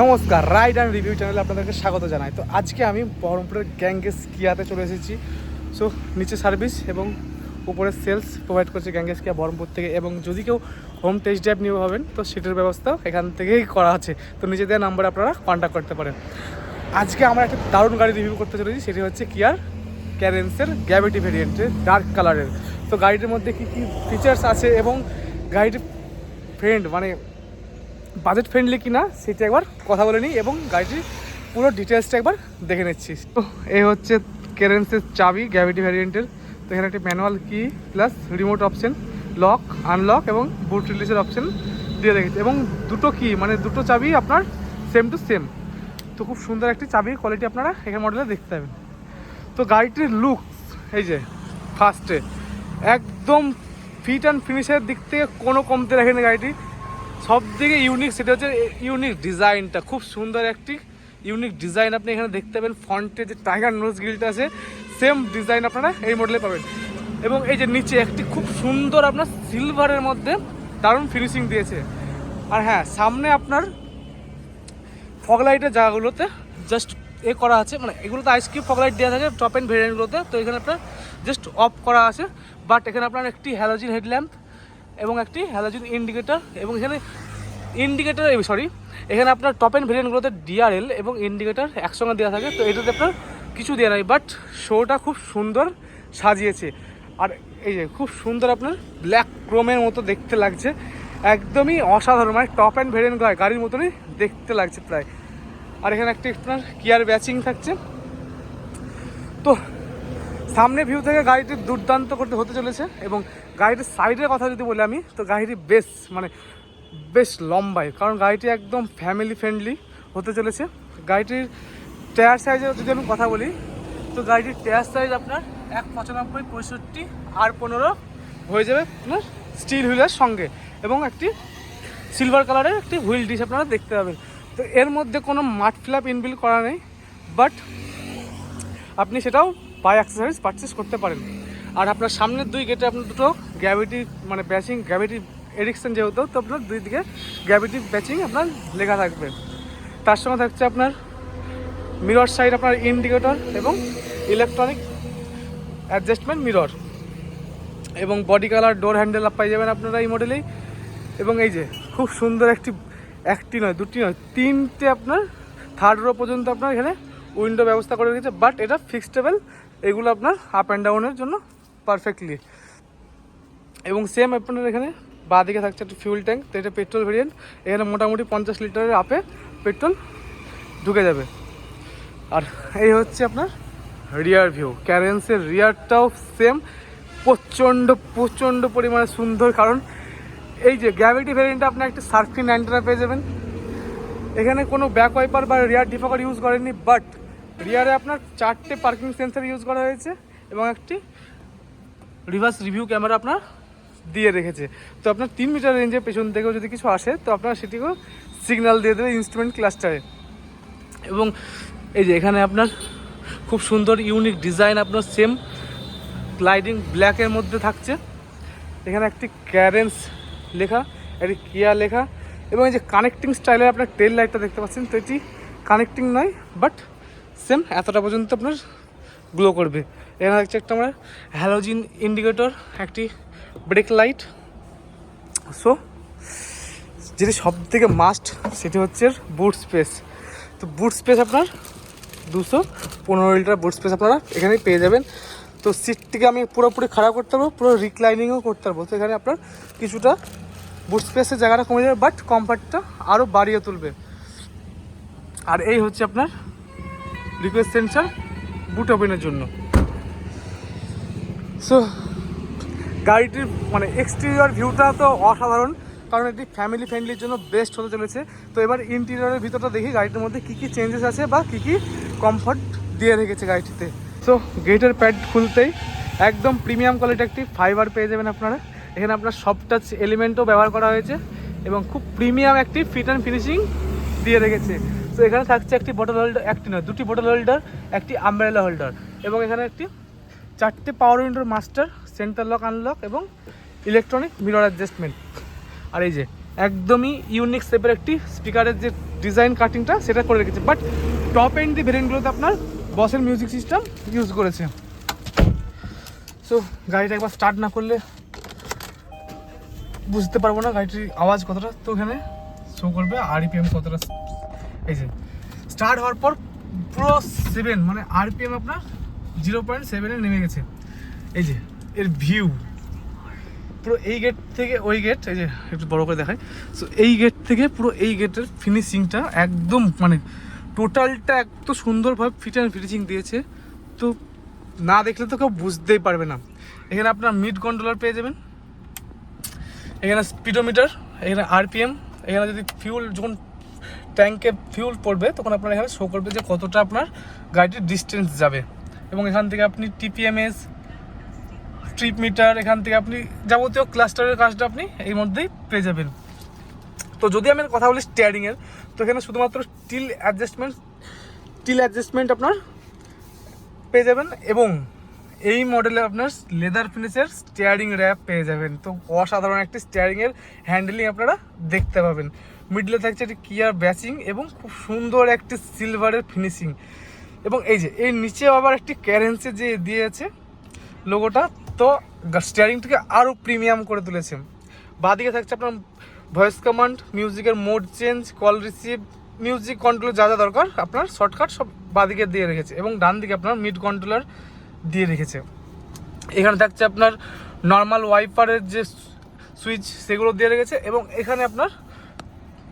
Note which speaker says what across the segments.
Speaker 1: নমস্কার ride and review চ্যানেলে আপনাদেরকে স্বাগত জানাই। তো আজকে আমি বহরমপুরের গ্যাঙ্গেস কিয়াতে চলে এসেছি। সো নিচে সার্ভিস এবং উপরে সেলস প্রোভাইড করছে গ্যাঙ্গেস কিয়া বহরমপুর থেকে এবং যদি কেউ হোম টেস্ট ড্রাইভ নিয়ে হবেন তো সেটার ব্যবস্থাও এখান থেকেই করা আছে। তো নিচে দেওয়া নাম্বারে আপনারা কন্ট্যাক্ট করতে পারেন। আজকে আমরা একটা দারুণ গাড়ি রিভিউ করতে চলেছি, সেটি হচ্ছে কিয়ার ক্যারেন্সের গ্যাভিটি ভেরিয়েন্টের ডার্ক কালারের তো গাড়িটির মধ্যে কী কী ফিচার্স আছে এবং গাড়িটির ফ্রেন্ড মানে বাজেট ফ্রেন্ডলি কিনা সেটা একবার কথা বলে নিই এবং গাড়িটির পুরো ডিটেলসটা একবার দেখে নিচ্ছি। তো এই হচ্ছে কেরেন্সের চাবি গ্র্যাভিটি ভ্যারিয়েন্টের তো এখানে একটি manual key plus remote option lock unlock এবং বুট রিলিজের অপশন দিয়ে রেখেছে এবং দুটো কি মানে দুটো চাবি আপনার সেম টু সেম তো খুব সুন্দর একটি চাবির কোয়ালিটি আপনারা এখানে মডেলে দেখতে পাবেন। তো গাড়িটির লুকস এই যে ফার্স্টে একদম ফিট অ্যান্ড ফিনিশের দিক থেকে কোনো কমতে রাখেনি গাড়িটি। সব থেকে ইউনিক সেটা হচ্ছে ইউনিক ডিজাইনটা খুব সুন্দর একটি ইউনিক ডিজাইন আপনি এখানে দেখতে পাবেন। ফ্রন্টে যে টাইগার নোজ গিলটা আছে সেম ডিজাইন আপনারা এই মডেলে পাবেন। এবং এই যে নিচে একটি খুব সুন্দর আপনার সিলভারের মধ্যে দারুণ ফিনিশিং দিয়েছে। আর হ্যাঁ সামনে আপনার ফগলাইটের জায়গাগুলোতে জাস্ট এ করা আছে। মানে এগুলোতে আইসক্রিম ফগলাইট দেওয়া থাকে টপ অ্যান্ড ভেরিয়েন্টগুলোতে তো এখানে আপনার জাস্ট অফ করা আছে। বাট এখানে আপনার একটি হ্যালোজিন হেডল্যাম্প এবং একটি হ্যালোজিন ইন্ডিকেটর এবং এখানে ইন্ডিকেটর সরি এখানে আপনার টপ অ্যান্ড ভেরিয়েন্টগুলোতে ডিআরএল এবং ইন্ডিকেটর একসঙ্গে দেওয়া থাকে। তো এটাতে আপনার কিছু দেওয়া নাই বাট শোটা খুব সুন্দর সাজিয়েছে। আর এই যে খুব সুন্দর আপনার ব্ল্যাক ক্রোমের মতো দেখতে লাগছে। একদমই অসাধারণ মানে টপ অ্যান্ড ভেরিয়েন্ট হয়, গাড়ির মতনই দেখতে লাগছে প্রায়। আর এখানে একটি আপনার কিয়ার ব্যাচিং থাকছে। তো সামনে ভিউ থেকে গাড়িটি দুর্দান্ত করতে হতে চলেছে এবং গাড়িটির সাইডের কথা যদি বলি আমি, তো গাড়িটি বেশ মানে বেশ লম্বাই কারণ গাড়িটি একদম ফ্যামিলি ফ্রেন্ডলি হতে চলেছে। গাড়িটির টায়ার সাইজের যদি আমি কথা বলি, তো গাড়িটির টায়ার সাইজ আপনার এক পঁচানব্বই, পঁয়ষট্টি, আর পনেরো হয়ে যাবে আপনার স্টিল হুইলের সঙ্গে এবং একটি সিলভার কালারের একটি হুইল ডিশ আপনারা দেখতে পাবেন। তো এর মধ্যে কোনো মাঠ ফ্ল্যাপ ইনবিল করা নেই বাট আপনি সেটাও বাই অ্যাক্সেসরিজ পারচেস করতে পারেন। আর আপনার সামনের দুই গেটে আপনার দুটো গ্র্যাভিটি মানে ব্যাচিং গ্র্যাভিটি এডিকশন যেহেতু, তো আপনার দুই দিকে গ্র্যাভিটি ব্যাচিং আপনার লেখা থাকবে। তার সঙ্গে থাকছে আপনার মিরর সাইড আপনার ইন্ডিকেটর এবং ইলেকট্রনিক অ্যাডজাস্টমেন্ট মিরর এবং বডি কালার ডোর হ্যান্ডেল পাই যাবেন আপনারা এই মডেলেই এবং এই যে, খুব সুন্দর একটি একটি নয়, দুটি নয়, তিনটে আপনার থার্ড রো পর্যন্ত আপনার এখানে উইন্ডো ব্যবস্থা করে রেখেছে বাট এটা ফিক্সটেবল এগুলো আপনার আপ অ্যান্ড ডাউনের জন্য পারফেক্টলি এবং সেম আপনার এখানে বাঁ দিকে থাকছে একটা ফিউল ট্যাঙ্ক তো এটা পেট্রোল ভেরিয়েন্ট এখানে মোটামুটি পঞ্চাশ লিটারের আপে পেট্রোল ঢুকে যাবে। আর এই হচ্ছে আপনার রিয়ার ভিউ ক্যারেন্সের রিয়ারটাও সেম প্রচণ্ড প্রচণ্ড পরিমাণে সুন্দর, কারণ এই যে গ্র্যাভিটি ভেরিয়েন্টটা আপনার একটা সার্ফিং অ্যান্টেনা পেয়ে যাবেন। এখানে কোনো ব্যাক ওয়াইপার বা রিয়ার ডিফাকার ইউজ করেননি বাট রিয়ারে আপনার চারটে পার্কিং সেন্সার ইউজ করা হয়েছে এবং একটি রিভার্স রিভিউ ক্যামেরা আপনার দিয়ে রেখেছে। তো আপনার তিন মিটার রেঞ্জে পেছন থেকেও যদি কিছু আসে, তো আপনার সেটিকেও সিগন্যাল দিয়ে দেবে ইনস্ট্রুমেন্ট ক্লাস্টারে এবং এই যে এখানে আপনার খুব সুন্দর ইউনিক ডিজাইন আপনার সেম গ্লাইডিং ব্ল্যাকের মধ্যে থাকছে। এখানে একটি ক্যারেন্স লেখা, একটি কিয়া লেখা এবং এই যে কানেক্টিং স্টাইলের আপনার টেল লাইটটা দেখতে পাচ্ছেন, তো এটি কানেক্টিং নয় বাট সেম এতটা পর্যন্ত আপনার গ্লো করবে। এখানে হচ্ছে একটা আমরা হ্যালোজিন ইন্ডিকেটর একটি ব্রেক লাইট সো যেটি সব থেকে মাস্ট সেটি হচ্ছে বুট স্পেস তো বুট স্পেস আপনার দুশো পনেরো লিটার বুট স্পেস আপনারা এখানেই পেয়ে যাবেন। তো সিটটিকে আমি পুরোপুরি খারাপ করতে পারব, পুরো রিক্লাইনিংও করতে পারব। তো এখানে আপনার কিছুটা বুট স্পেসের জায়গাটা কমে যাবে বাট কমফর্টটা আরও বাড়িয়ে তুলবে। আর এই হচ্ছে আপনার রিকোয়েস্ট সেন্সার বুট ওপেনের জন্য। সো গাড়িটির মানে এক্সটেরিয়র ভিউটা তো অসাধারণ, কারণ এটি ফ্যামিলি ফ্রেন্ডলির জন্য বেস্ট হতে চলেছে। তো এবার ইন্টেরিয়রের ভিতরটা দেখি, গাড়িটির মধ্যে কী কী চেঞ্জেস আছে বা কী কী কমফর্ট দিয়ে রেখেছে গাড়িটিতে। সো গেটের প্যাড খুলতেই একদম প্রিমিয়াম কোয়ালিটি একটি ফাইবার পেয়ে যাবেন আপনারা। এখানে আপনার সফট টাচ এলিমেন্টও ব্যবহার করা হয়েছে এবং খুব প্রিমিয়াম একটি ফিট অ্যান্ড ফিনিশিং দিয়ে রেখেছে। তো এখানে থাকছে একটি বটল হোল্ডার একটি নয়, দুটি বটল হোল্ডার একটি আমব্রেলা হোল্ডার এবং এখানে একটি চারটে পাওয়ার উইন্ডোর মাস্টার সেন্টার লক আনলক এবং ইলেকট্রনিক মিরর অ্যাডজাস্টমেন্ট আর এই যে, একদমই ইউনিক শেপের একটি স্পিকারের যে ডিজাইন কাটিংটা সেটা করে রেখেছে। বাট টপ এন্ড দি ভেরিয়েন্টগুলোতে আপনার বসের মিউজিক সিস্টেম ইউজ করেছে। সো গাড়িটা একবার স্টার্ট না করলে বুঝতে পারব না গাড়িটির আওয়াজ কতটা। তো এখানে শো করবে আরপিএম কতটা এই যে স্টার্ট হওয়ার পর পুরো সেভেন মানে আরপিএম আপনার জিরো পয়েন্ট সেভেনে নেমে গেছে। এই যে, এর ভিউ পুরো এই গেট থেকে ওই গেট এই যে, একটু বড় করে দেখায় সো এই গেট থেকে পুরো এই গেটের ফিনিশিংটা একদম মানে টোটালটা এত সুন্দরভাবে ফিট অ্যান্ড ফিনিশিং দিয়েছে। তো না দেখলে তো কেউ বুঝতেই পারবে না। এখানে আপনার মিড কন্ট্রোলার পেয়ে যাবেন। এখানে স্পিডোমিটার এখানে আরপিএম এখানে যদি ফিউল যখন ট্যাঙ্কে ফিউল পড়বে, তখন আপনার এখানে শো করবে যে কতটা আপনার গাড়িটির ডিস্টেন্স যাবে। এবং এখান থেকে আপনি টিপিএমএস ট্রিপ মিটার এখান থেকে আপনি যাবতীয় ক্লাস্টারের কাজটা আপনি এই মধ্যেই পেয়ে যাবেন। তো যদি আমি কথা বলি স্টিয়ারিংয়ের তো এখানে শুধুমাত্র স্টিল অ্যাডজাস্টমেন্ট স্টিল অ্যাডজাস্টমেন্ট আপনার পেয়ে যাবেন এবং এই মডেলে আপনার লেদার ফিনিশের স্টিয়ারিং র্যাপ পেয়ে যাবেন। তো অসাধারণ একটি স্টিয়ারিংয়ের হ্যান্ডেলিং আপনারা দেখতে পাবেন। মিডলে থাকছে একটি কিয়ার ব্যাচিং এবং খুব সুন্দর একটি সিলভারের ফিনিশিং এবং এই যে, এর নিচে আবার একটি ক্যারেন্সি যে দিয়েছে লোগোটা তো স্টিয়ারিংটাকে আরও প্রিমিয়াম করে তুলেছে। বাদিকে থাকছে আপনার ভয়েস কমান্ড মিউজিকের mode change call receive music control যা যা দরকার আপনার শর্টকাট সব বাদিকে দিয়ে রেখেছে এবং ডান দিকে আপনার মিড কন্ট্রোলার দিয়ে রেখেছে। এখানে থাকছে আপনার নর্মাল ওয়াইপারের যে সুইচ সেগুলো দিয়ে রেখেছে এবং এখানে আপনার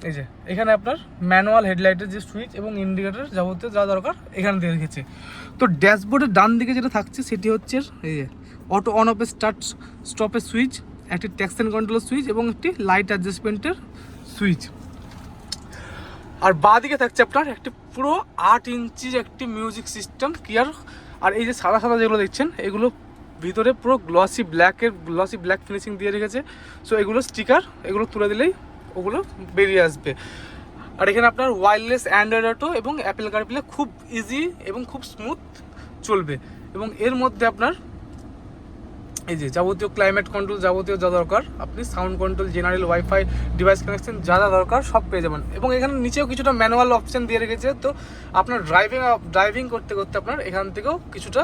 Speaker 1: এই যে, এখানে আপনার ম্যানুয়াল হেডলাইটের যে সুইচ এবং ইন্ডিকেটর যাবতীয় যা দরকার এখানে দিয়ে রেখেছে। তো ড্যাশবোর্ডের ডান দিকে যেটা থাকছে, সেটি হচ্ছে এই যে অটো অন অফের স্টার্ট স্টপের সুইচ একটি ট্যাক্স ট্যাক্সেন কন্ট্রোলের সুইচ এবং একটি লাইট অ্যাডজাস্টমেন্টের সুইচ আর বাঁ দিকে থাকছে আপনার একটি পুরো আট ইঞ্চির একটি মিউজিক সিস্টেম ক্লিয়ার আর এই যে সাদা সাদা যেগুলো দেখছেন, এগুলো ভিতরে পুরো গ্লসি ব্ল্যাকের গ্লসি ব্ল্যাক ফিনিশিং দিয়ে রেখেছে। সো এগুলো স্টিকার এগুলো তুলে দিলেই ওগুলো বেরিয়ে আসবে। আর এখানে আপনার ওয়্যারলেস অ্যান্ড্রয়েড অটো এবং অ্যাপেল কারপ্লে খুব ইজি এবং খুব স্মুথ চলবে। এবং এর মধ্যে আপনার এই যে যাবতীয় ক্লাইমেট কন্ট্রোল যাবতীয় যা দরকার, আপনি sound control general wifi device connection যা যা দরকার সব পেয়ে যাবেন। এবং এখানে নিচেও কিছুটা ম্যানুয়াল অপশান দিয়ে রেখেছে, তো আপনার ড্রাইভিং ড্রাইভিং করতে করতে আপনার এখান থেকেও কিছুটা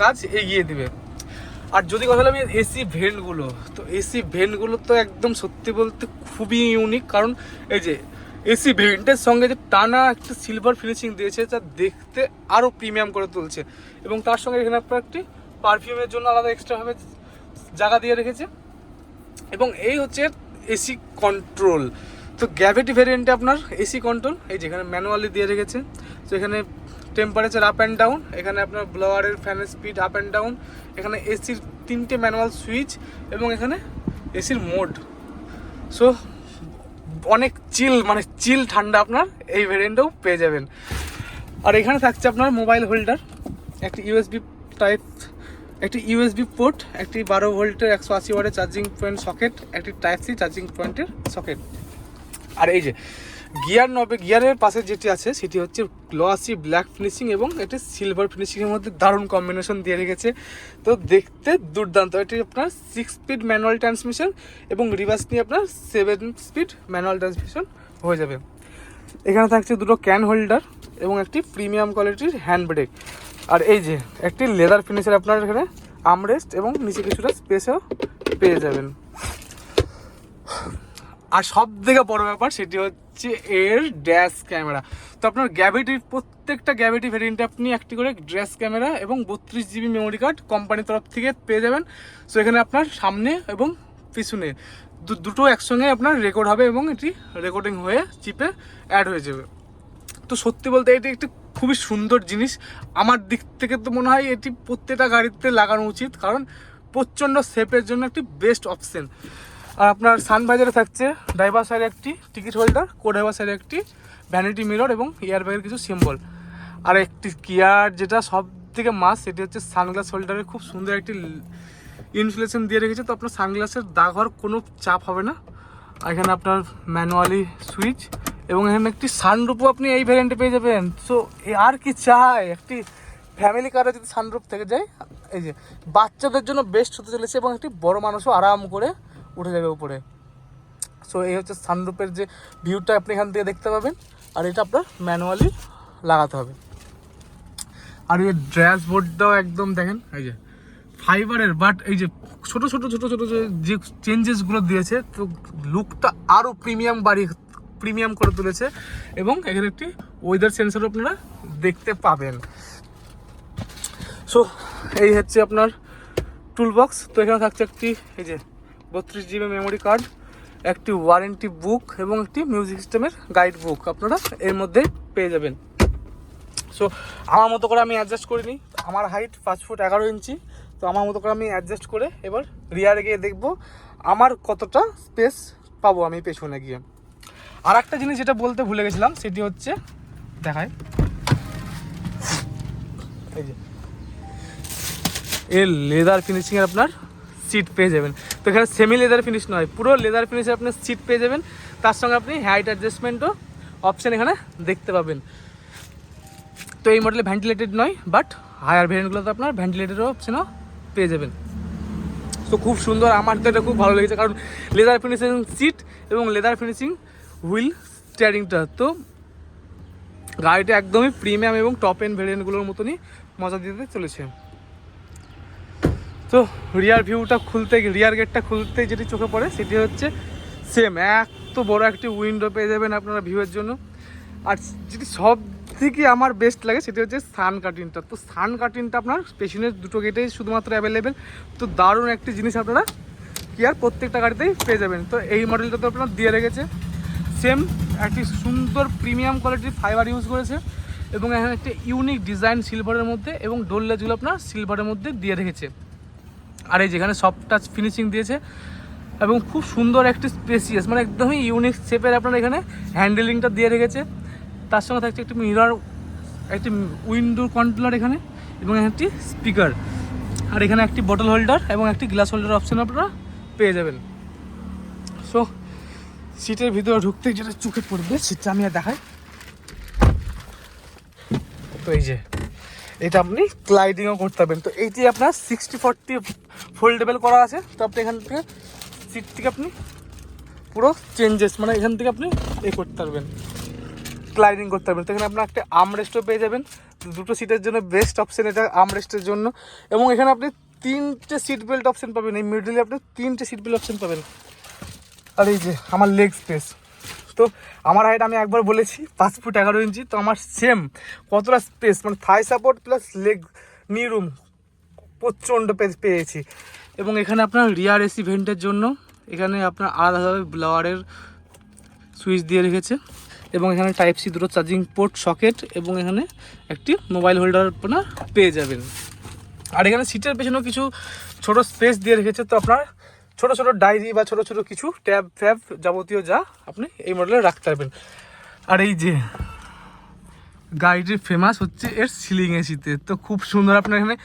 Speaker 1: কাজ এগিয়ে দিবে। আর যদি কথা বলি এসি ভেন্টগুলো তো এসি ভেন্টগুলো তো একদম সত্যি বলতে খুবই ইউনিক কারণ এই যে এসি ভেন্টের সঙ্গে যে টানা একটা সিলভার ফিনিশিং দিয়েছে যা দেখতে আরও প্রিমিয়াম করে তুলছে। এবং তার সঙ্গে এখানে আপনার একটি পারফিউমের জন্য আলাদা এক্সট্রাভাবে জায়গা দিয়ে রেখেছে। এবং এই হচ্ছে এসি কন্ট্রোল তো গ্র্যাভিটি ভেরিয়েন্টে আপনার এসি কন্ট্রোল এই যেখানে ম্যানুয়ালি দিয়ে রেখেছে। তো এখানে টেম্পারেচার আপ অ্যান্ড ডাউন এখানে আপনার ব্লোয়ারের ফ্যানের স্পিড আপ অ্যান্ড ডাউন এখানে এসির তিনটে ম্যানুয়াল সুইচ এবং এখানে এসির মোড সো অনেক চিল মানে চিল ঠান্ডা আপনার এই ভেরিয়েন্টেও পেয়ে যাবেন। আর এখানে থাকছে আপনার মোবাইল হোল্ডার একটি ইউএসবি টাইপ একটি ইউএসবি পোর্ট একটি বারো ভোল্টের একশো আশি ওয়াটের চার্জিং পয়েন্ট সকেট একটি টাইপ সি চার্জিং পয়েন্টের সকেট আর এই যে গিয়ার নবে গিয়ারের পাশে যেটি আছে, সেটি হচ্ছে গ্লসি ব্ল্যাক ফিনিশিং এবং এটি সিলভার ফিনিশিংয়ের মধ্যে দারুণ কম্বিনেশন দিয়ে রেখেছে। তো দেখতে দুর্দান্ত। এটি আপনার সিক্স স্পিড ম্যানুয়াল ট্রান্সমিশন এবং রিভার্স নিয়ে আপনার সেভেন স্পিড ম্যানুয়াল ট্রান্সমিশন হয়ে যাবে। এখানে থাকছে দুটো ক্যান হোল্ডার এবং একটি প্রিমিয়াম কোয়ালিটির হ্যান্ড ব্রেক আর এই যে, একটি লেদার ফিনিশের আপনার এখানে আমরেস্ট এবং নিচে কিছুটা স্পেসও পেয়ে যাবেন। আর সব থেকে বড় ব্যাপার সেটি হচ্ছে এর ড্যাশ ক্যামেরা। তো আপনার গ্যাভিটির প্রত্যেকটা গ্যাভিটি ভেরিয়েন্টে আপনি একটি করে ড্যাশ ক্যামেরা এবং বত্রিশ জিবি মেমোরি কার্ড কোম্পানির তরফ থেকে পেয়ে যাবেন। সো এখানে আপনার সামনে এবং পিছনে দুটো একসঙ্গে আপনার রেকর্ড হবে এবং এটি রেকর্ডিং হয়ে চিপে অ্যাড হয়ে যাবে। তো সত্যি বলতে এটি একটি খুবই সুন্দর জিনিস। আমার দিক থেকে তো মনে হয় এটি প্রত্যেকটা গাড়িতে লাগানো উচিত, কারণ প্রচণ্ড সেফের জন্য একটি বেস্ট অপশন আর আপনার সানভাইজারে থাকছে ড্রাইভার সাইডে একটি টিকিট হোল্ডার কো ড্রাইভার সাইডে একটি ভ্যানিটি মিরর এবং এয়ারব্যাগের কিছু সিম্বল আর একটি কিয়ার যেটা সব থেকে মাস সেটি হচ্ছে সানগ্লাস হোল্ডারের খুব সুন্দর একটি ইনফ্লেশন দিয়ে রেখেছে। তো আপনার সানগ্লাসের দাগ হওয়ার কোনো চাপ হবে না। এখানে আপনার ম্যানুয়ালি সুইচ এবং এখানে একটি সানরুপও আপনি এই ভ্যারিয়েন্টে পেয়ে যাবেন। সো আর কি চাই? একটি ফ্যামিলি কারে যদি সানরুপ থেকে যায়, এই যে বাচ্চাদের জন্য বেস্ট হতে চলেছে এবং একটি বড় মানুষও আরাম করে উঠে যাবে উপরে। সো এই হচ্ছে সানরুপের যে ভিউটা আপনি এখান থেকে দেখতে পাবেন, আর এটা আপনার ম্যানুয়ালি লাগাতে হবে। আর এই ড্র্যাশ বোর্ডটাও একদম দেখেন, এই যে ফাইবারের বাট এই যে ছোটো ছোটো ছোটো ছোটো যে চেঞ্জেসগুলো দিয়েছে, তো লুকটা আরও প্রিমিয়াম বাড়ি প্রিমিয়াম করে তুলেছে, এবং এখানে একটি ওয়েদার সেন্সরও আপনারা দেখতে পাবেন। সো এই হচ্ছে আপনার টুল বক্স তো এখানে থাকছে একটি, এই যে বত্রিশ জিবি মেমোরি কার্ড একটি ওয়ারেন্টি বুক এবং একটি মিউজিক সিস্টেমের গাইড বুক আপনারা এর মধ্যে পেয়ে যাবেন। সো আমার মতো করে আমি অ্যাডজাস্ট করিনি আমার হাইট পাঁচ ফুট এগারো ইঞ্চি, তো আমার মতো করে আমি অ্যাডজাস্ট করে এবার রিয়ারে গিয়ে দেখব আমার কতটা স্পেস পাবো আমি পেছনে গিয়ে। আর একটা জিনিস যেটা বলতে ভুলে গেছিলাম, সেটি হচ্ছে দেখায় এই যে এর লেদার ফিনিশিংয়ের আপনার সিট পেয়ে যাবেন। তো এখানে সেমি লেদার ফিনিশ নয়, পুরো লেদার ফিনিশে আপনার সিট পেয়ে যাবেন। তার সঙ্গে আপনি হাইট অ্যাডজাস্টমেন্টও অপশান এখানে দেখতে পাবেন। তো এই মডেলে ভেন্টিলেটেড নয় বাট হায়ার ভেরিয়েন্টগুলোতে আপনার ভেন্টিলেটেডও অপশানও পেয়ে যাবেন। তো খুব সুন্দর, আমার তো এটা খুব ভালো লেগেছে, কারণ লেদার ফিনিশিং সিট এবং লেদার ফিনিশিং হুইল স্টিয়ারিংটা তো গাড়িটা একদমই প্রিমিয়াম এবং টপ এন্ড ভেরিয়েন্টগুলোর মতনই মজা দিতে চলেছে। তো রিয়ার ভিউটা খুলতে রিয়ার গেটটা খুলতে যেটি চোখে পড়ে, সেটি হচ্ছে সেম এত বড় একটি উইন্ডো পেয়ে যাবেন আপনারা ভিউয়ের জন্য। আর যেটি সব থেকে আমার বেস্ট লাগে, সেটি হচ্ছে সান কার্টিনটা তো সান কার্টিনটা আপনার পেছনের দুটো গেটেই শুধুমাত্র অ্যাভেলেবেল তো দারুণ একটি জিনিস আপনারা কি আর প্রত্যেকটা গাড়িতেই পেয়ে যাবেন। তো এই মডেলটা তো আপনার দিয়ে রেখেছে। সেম একটি সুন্দর প্রিমিয়াম কোয়ালিটির ফাইবার ইউজ করেছে। এবং এখানে একটি ইউনিক ডিজাইন সিলভারের মধ্যে এবং ডোল্লাজগুলো আপনার সিলভারের মধ্যে দিয়ে রেখেছে। আর এই যেখানে সফট টাচ ফিনিশিং দিয়েছে এবং খুব সুন্দর একটি স্পেসিয়াস মানে একদমই ইউনিক শেপের আপনার এখানে হ্যান্ডেলিংটা দিয়ে রেখেছে। তার সঙ্গে থাকছে একটি মিরর একটি উইন্ডো কন্ট্রোলার এখানে এবং একটি স্পিকার আর এখানে একটি বটল হোল্ডার এবং একটি গ্লাস হোল্ডার অপশন আপনারা পেয়ে যাবেন। সো সিটের ভিতরে ঢুকতে যেটা চোখে পড়বে সেটা আমি আর দেখাই। তো এই যে, এটা আপনি ক্লাইডিংও করতে পারবেন। তো এইটি আপনার সিক্সটি ফোরটি ফোল্ডেবল করা আছে। তো আপনি এখান থেকে সিট থেকে আপনি পুরো চেঞ্জেস মানে এখান থেকে আপনি এ করতে পারবেন ক্লাইডিং করতে পারবেন। তো এখানে আপনার একটা আমরেস্টও পেয়ে যাবেন। দুটো সিটের জন্য বেস্ট অপশান এটা আমরেস্টের জন্য। এবং এখানে আপনি তিনটে সিট বেল্ট অপশান পাবেন। এই মিডলে আপনি তিনটে সিট বেল্ট অপশান পাবেন। আর এই যে আমার লেগ স্পেস তো আমার হাইট আমি একবার বলেছি, পাঁচ ফুট এগারো ইঞ্চি। তো আমার সেম কতটা স্পেস মানে thigh support plus leg knee room প্রচণ্ড পেয়েছি। এবং এখানে আপনার রিয়ার এসি ভেন্টের জন্য এখানে আপনার আলাদাভাবে ব্লাওয়ারের সুইচ দিয়ে রেখেছে। এবং এখানে টাইপ সি দুটো চার্জিং পোর্ট, সকেট এবং এখানে একটি মোবাইল হোল্ডার আপনার পেয়ে যাবেন। আর এখানে সিটের পেছনেও কিছু ছোট স্পেস দিয়ে রেখেছে। তো আপনার ছোট ছোট ডায়েরি বা ছোট ছোট কিছু ট্যাব ফ্যাব যাবতীয় যা আপনি এই মডেলে রাখতে পারবেন। আর এই যে গাড়িটির ফেমাস হচ্ছে এর সিলিং এসিতে তো খুব সুন্দর আপনার এখানে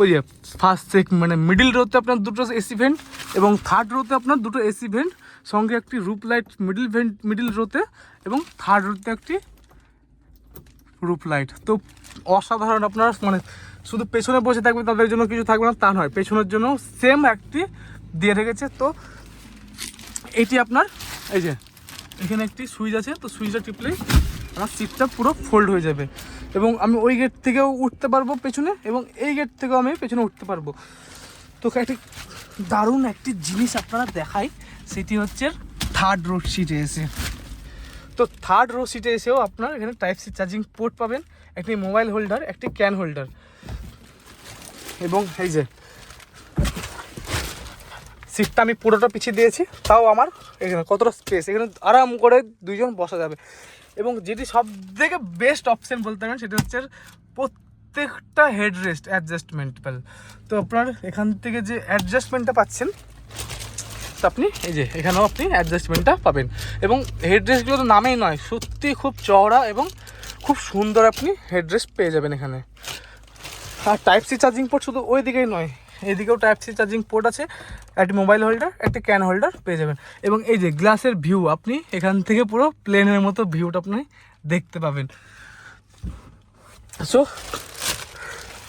Speaker 1: ওই যে ফার্স্ট সেক মানে মিডিল রোতে আপনার দুটো এসি ভেন্ট এবং থার্ড রোতে আপনার দুটো এসি ভেন্ট সঙ্গে একটি roof light middle vent middle রোতে এবং থার্ড রোতে একটি রুপ লাইট তো অসাধারণ আপনার মানে শুধু পেছনে বসে থাকবে তাদের জন্য কিছু থাকবে না, তা নয়, পেছনের জন্য সেম একটি দিয়ে রেখেছে। তো এটি আপনার, এই যে, এখানে একটি সুইচ আছে, তো সুইচটা টিপলেই আমার সিটটা পুরো ফোল্ড হয়ে যাবে। এবং আমি ওই গেট থেকেও উঠতে পারব পেছনে এবং এই গেট থেকেও আমি পেছনে উঠতে পারব। তো একটি দারুণ একটি জিনিস আপনারা দেখাই, সেটি হচ্ছে থার্ড রোড সিটে এসে। তো থার্ড রো সিটে এসেও আপনার এখানে টাইপ সি চার্জিং পোর্ট পাবেন, একটি মোবাইল হোল্ডার একটি ক্যান হোল্ডার এবং এই যে সিটটা আমি পুরোটা পিছিয়ে দিয়েছি, তাও আমার এখানে কতটা স্পেস এখানে আরাম করে দুইজন বসা যাবে। এবং যেটি সব থেকে বেস্ট অপশন বলতে পারেন সেটা হচ্ছে প্রত্যেকটা হেড রেস্ট অ্যাডজাস্টমেন্টাল তো আপনার এখান থেকে যে অ্যাডজাস্টমেন্টটা পাচ্ছেন আপনি এই যে এখানেও আপনি অ্যাডজাস্টমেন্টটা পাবেন। এবং হেডরেস্টগুলো তো নামেই নয়, সত্যি খুব চওড়া এবং খুব সুন্দর আপনি হেডরেস্ট পেয়ে যাবেন এখানে। আর টাইপ সি চার্জিং পোর্ট শুধু ওই দিকেই নয় এদিকেও টাইপ সি চার্জিং পোর্ট আছে, একটি মোবাইল হোল্ডার একটি ক্যান হোল্ডার পেয়ে যাবেন। এবং এই যে গ্লাসের ভিউ আপনি এখান থেকে পুরো প্লেনের মতো ভিউটা আপনি দেখতে পাবেন। সো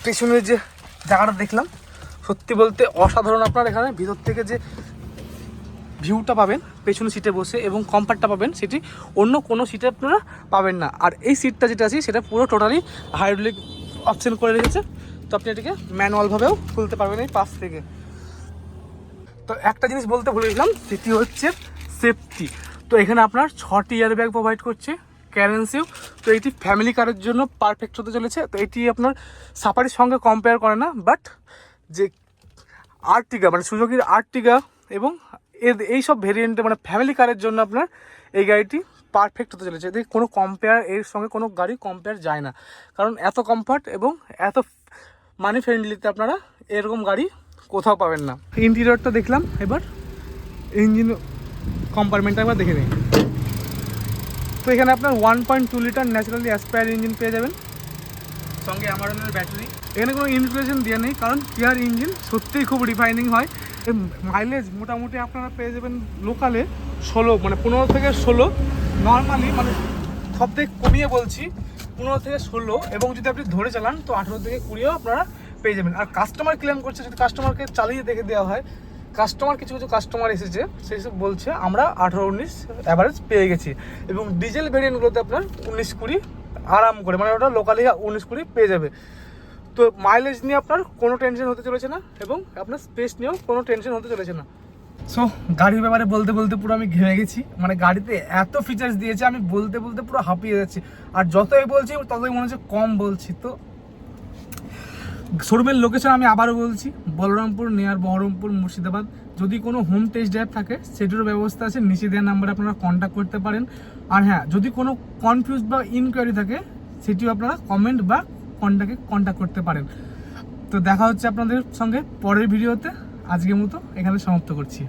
Speaker 1: পেছনের যে জায়গাটা দেখলাম, সত্যি বলতে অসাধারণ আপনার এখানে। ভিতর থেকে যে ভিউটা পাবেন পেছনে সিটে বসে এবং কমফর্টটা পাবেন, সেটি অন্য কোনো সিটে আপনারা পাবেন না। আর এই সিটটা যেটা আছে, সেটা পুরো টোটালি হাইড্রোলিক অপশন করে রেখেছে। তো আপনি এটাকে ম্যানুয়ালভাবেও খুলতে পারবেন এই পাশ থেকে। তো একটা জিনিস বলতে ভুলে গেলাম, সেটি হচ্ছে সেফটি তো এখানে আপনার ছটি ইয়ার ব্যাগ প্রোভাইড করছে ক্যারেন্সিও তো এটি ফ্যামিলি কারের জন্য পারফেক্ট হতে চলেছে। তো এটি আপনার সাফারির সঙ্গে কম্পেয়ার করে না বাট যে আর্টিগা মানে সুযোগের আর্টিগা এবং এর এইসব ভেরিয়েন্টে মানে ফ্যামিলি কারের জন্য আপনার এই গাড়িটি পারফেক্ট হতে চলেছে। এতে কোনো কম্পেয়ার এর সঙ্গে কোনো গাড়ি কম্পেয়ার যায় না। কারণ এত কমফর্ট এবং এত মানি ফ্রেন্ডলিতে আপনারা এরকম গাড়ি কোথাও পাবেন না। ইন্টেরিয়রটা দেখলাম এবার। ইঞ্জিন কম্পার্টমেন্টটা একবার দেখে নিই। তো এখানে আপনার one point two litre naturally aspire engine পেয়ে যাবেন। সঙ্গে আমারনের ব্যাটারি এখানে কোনো ইনফ্লেশন দেওয়া নেই, কারণ কেয়ার ইঞ্জিন সত্যিই খুব রিফাইনিং হয়। মাইলেজ মোটামুটি আপনারা পেয়ে যাবেন লোকালে ষোলো মানে পনেরো থেকে ষোলো। নর্মালি মানে সব থেকে কমিয়ে বলছি পনেরো থেকে ষোলো, এবং যদি আপনি ধরে চালান, তো আঠেরো থেকে কুড়িও আপনারা পেয়ে যাবেন। আর কাস্টমার ক্লেম করছে যদি কাস্টমারকে চালিয়ে দেখে দেওয়া হয়। কাস্টমার কিছু কিছু কাস্টমার এসেছে, সেই সব বলছে, আমরা আঠারো উনিশ অ্যাভারেজ পেয়ে গেছি। এবং ডিজেল ভেরিয়েন্টগুলোতে আপনার উনিশ কুড়ি আরাম করে মানে ওটা লোকালি উনিশ কুড়ি পেয়ে যাবে। তো মাইলেজ নিয়ে আপনার কোনো টেনশন হতে চলেছে না, এবং আপনার স্পেস নিয়েও কোনো টেনশন হতে চলেছে না। সো গাড়ির ব্যাপারে বলতে বলতে পুরো আমি ঘেমে গেছি। মানে গাড়িতে এত ফিচার্স দিয়েছে, আমি বলতে বলতে পুরো হাঁপিয়ে যাচ্ছি। আর যতই বলছি, ততই মনে হচ্ছে কম বলছি। তো শোরুমের লোকেশন আমি আবারও বলছি, বলরামপুর নিয়ার বহরমপুর, মুর্শিদাবাদ। যদি কোনো হোম টেস্ট ড্রাইভ থাকে, সেটিরও ব্যবস্থা আছে। নিচে দেওয়ার নাম্বারে আপনারা কন্ট্যাক্ট করতে পারেন। আর হ্যাঁ যদি কোনো কনফিউজ বা ইনকোয়ারি থাকে, সেটিও আপনারা কমেন্ট বা কন্ট্যাক্টে কন্ট্যাক্ট করতে পারেন। তো দেখা হচ্ছে আপনাদের সঙ্গে পরের ভিডিওতে আজকের মতো এখানে সমাপ্ত করছি।